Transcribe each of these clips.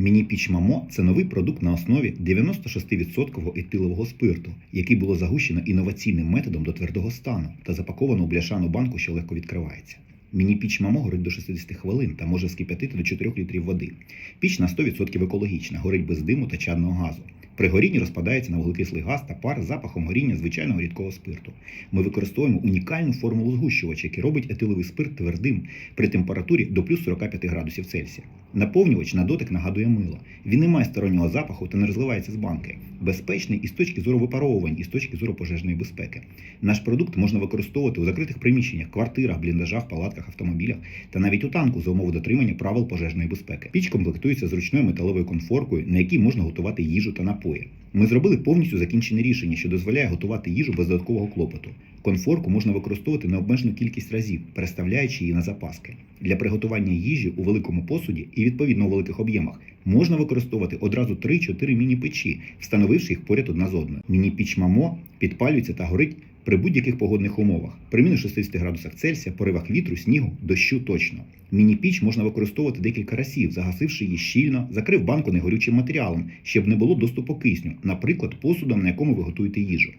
Міні-піч Мамо це новий продукт на основі 96% етилового спирту, який було загущено інноваційним методом до твердого стану та запаковано у бляшану банку, що легко відкривається. Міні-піч Мамо горить до 60 хвилин та може вскип'ятити до 4 літрів води. Піч на 100% екологічна, горить без диму та чадного газу. При горінні розпадається на вуглекислий газ та пар з запахом горіння звичайного рідкого спирту. Ми використовуємо унікальну формулу згущувача, який робить етиловий спирт твердим при температурі до плюс 45 градусів Цельсія. Наповнювач на дотик нагадує мило. Він не має стороннього запаху та не розливається з банки. Безпечний і з точки зору випаровувань, і з точки зору пожежної безпеки. Наш продукт можна використовувати у закритих приміщеннях, квартирах, бліндажах, палатках, автомобілях та навіть у танку за умови дотримання правил пожежної безпеки. Піч комплектується зручною металовою конфоркою, на якій можна готувати їжу та напої. Ми зробили повністю закінчене рішення, що дозволяє готувати їжу без додаткового клопоту. Конфорку можна використовувати необмежену кількість разів, переставляючи її на запаски. Для приготування їжі у великому посуді і відповідно у великих об'ємах можна використовувати одразу 3-4 міні-печі, встановивши їх поряд одна з одною. Міні-піч мамо підпалюється та горить при будь-яких погодних умовах, при мінус 60 градусах Цельсія, поривах вітру, снігу, дощу точно. Міні-піч можна використовувати декілька разів, загасивши її щільно, закрив банку негорючим матеріалом, щоб не було доступу кисню, наприклад, посудом, на якому ви готуєте їжу.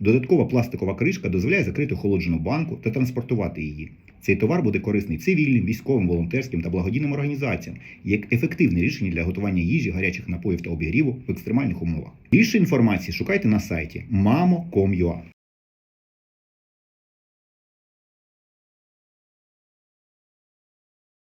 Додаткова пластикова кришка дозволяє закрити охолоджену банку та транспортувати її. Цей товар буде корисний цивільним, військовим, волонтерським та благодійним організаціям як ефективне рішення для готування їжі, гарячих напоїв та обігріву в екстремальних умовах. Більше інформації шукайте на сайті mamo.com.ua